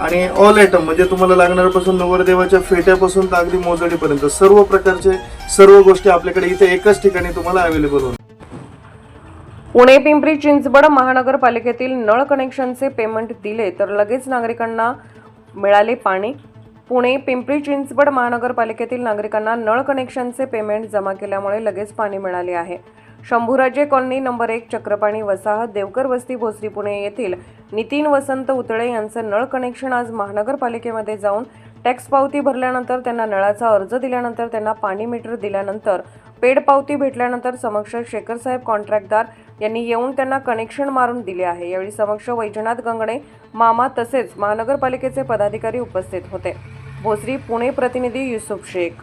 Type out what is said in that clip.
आणि all item म्हणजे तुम्हाला लागणाऱ्यापासून नवरदेवाच्या फेट्यापासून तर अगदी मोजडीपर्यंत सर्व प्रकारचे सर्व गोष्टी आपल्याकडे इथे एकाच ठिकाणी तुम्हाला अवेलेबल होणार. पुणे पिंपरी चिंचवड महानगरपालिकेतील नळ कनेक्शनचे पेमेंट दिले तर लगेच नागरिकांना मिळाले पाणी. पुणे पिंपरी चिंचवड महानगरपालिकेतील नागरिकांना नळ कनेक्शनचे पेमेंट जमा केल्यामुळे लगेच पाणी मिळाले आहे. शंभूराजे कॉलनी नंबर एक चक्रपाणी वसाहत देवकर वस्ती भोसरी पुणे येथील नितीन वसंत उतळे यांचं नळ कनेक्शन आज महानगरपालिकेमध्ये जाऊन टॅक्स पावती भरल्यानंतर त्यांना नळाचा अर्ज दिल्यानंतर त्यांना पाणी मीटर दिल्यानंतर पेड पावती भेटल्यानंतर समक्ष शेखरसाहेब कॉन्ट्रॅक्टदार यांनी येऊन त्यांना कनेक्शन मारून दिले आहे. यावेळी समक्ष वैजनाथ गंगणे मामा तसेच महानगरपालिकेचे पदाधिकारी उपस्थित होते. भोसरी पुणे प्रतिनिधी युसुफ शेख.